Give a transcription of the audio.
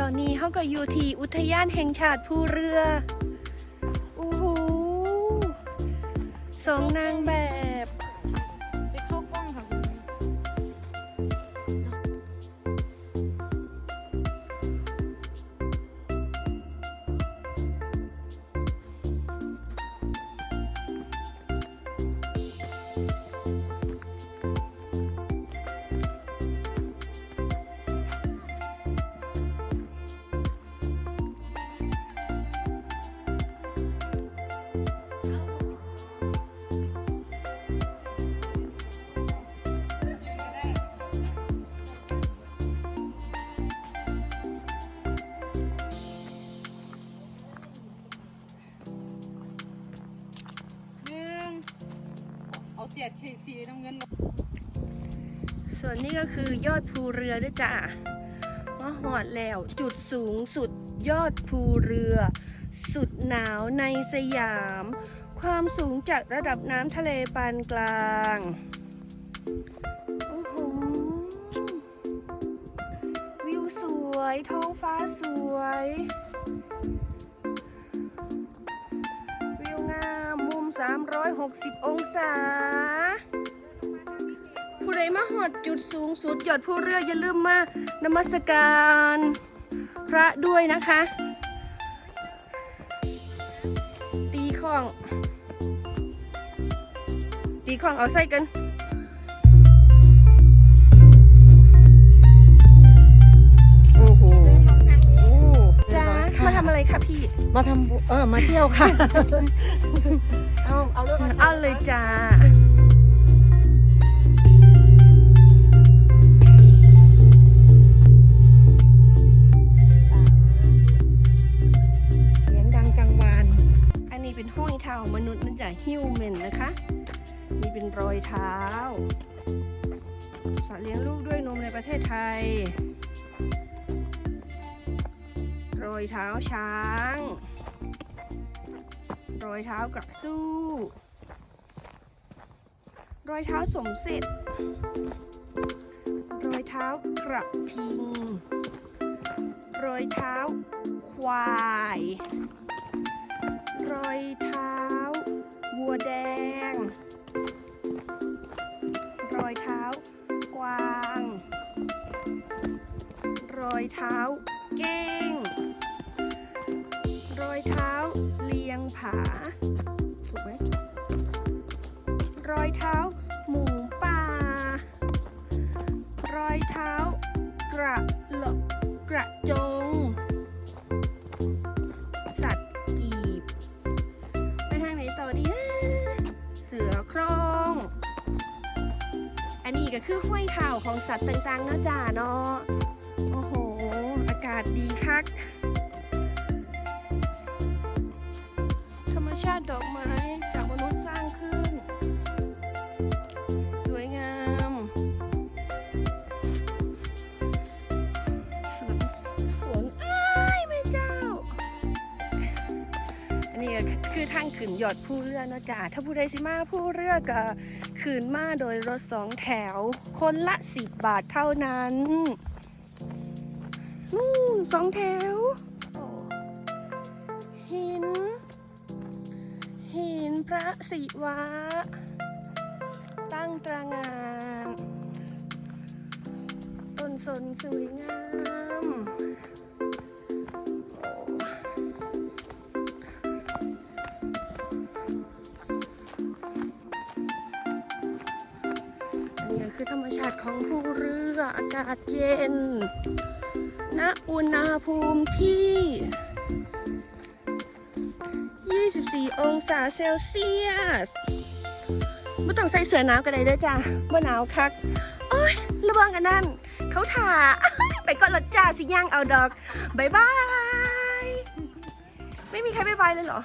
ตอนนี้เขาก็อยู่ที่อุทยานแห่งชาติภูเรือ สียดสีน้ำเงินส่วนนี้ก็คือยอดภูเรือด้วยจ้ะว่าหอดแล้วจุดสูงสุดยอดภูเรือ สุดหนาวในสยาม ความสูงจากระดับน้ำทะเลปานกลาง 360 องศา ผู้ใดมาหอดจุดสูงสุดยอดผู้เรืออย่าลืมมานมัสการพระด้วยนะคะ ตีข้อง ตีข้องเอาใส่กันโอ้โหโอ้จ้ามาทำอะไรคะพี่ มาทำบุเออ มาเที่ยวค่ะ เอาเอาเรื่องมาเอาเลยจ้า เสียงดังกังวาน อันนี้เป็นห้อยเท้ามนุษย์นะจ๊ะฮิวแมนนะคะ นี่เป็นรอยเท้า สัตว์เลี้ยงลูกด้วยนมในประเทศไทย รอยเท้าช้าง รอยเท้ากระสู้รอยเท้าสมเสร็จรอยเท้ากระทิงรอยเท้าควายรอยเท้าวัวแดงรอยเท้ากวางรอยเท้าเก้งรอยเท้า ผา ถูกไหมรอยเท้า หมูป่า รอยเท้า กระหลกกระจง สัตว์กีบ ไปทางไหนต่อดีนะเสือโครงอันนี้ก็คือห้อยเท้าของสัตว์ต่างๆนะจ่าเนาะโอ้โห อากาศดีคักาติดอกไม้จากมนุษย์สร้างขึ้น สวยงาม สวนสวนอ้ายแม่เจ้า อันนี้ก็คือทางขึ้นยอดผู้เรือเนาะจ้าถ้าผู้ใดสิมาผู้เรือก็ขึ้นมาโดยรถสองแถว คนละสิบบาทเท่านั้นนู่นสองแถวหินหิน พระศิวะ ตั้งตระงานต้นสนสวยงามอันนี้คือธรรมชาติของภูเรืออากาศเย็น ณ อุณหภูมิที่ 4 องศาเซลเซียสไม่ต้องใส่เสื้อหนาวกันเลยเด้อจ้าว่าหนาวคักโอ้ยระวังกันนั่น เขาถ่า ไปก่อนละจ้าสิย่างเอาดอกบายบาย ไม่มีใครบายบายเลยเหรอ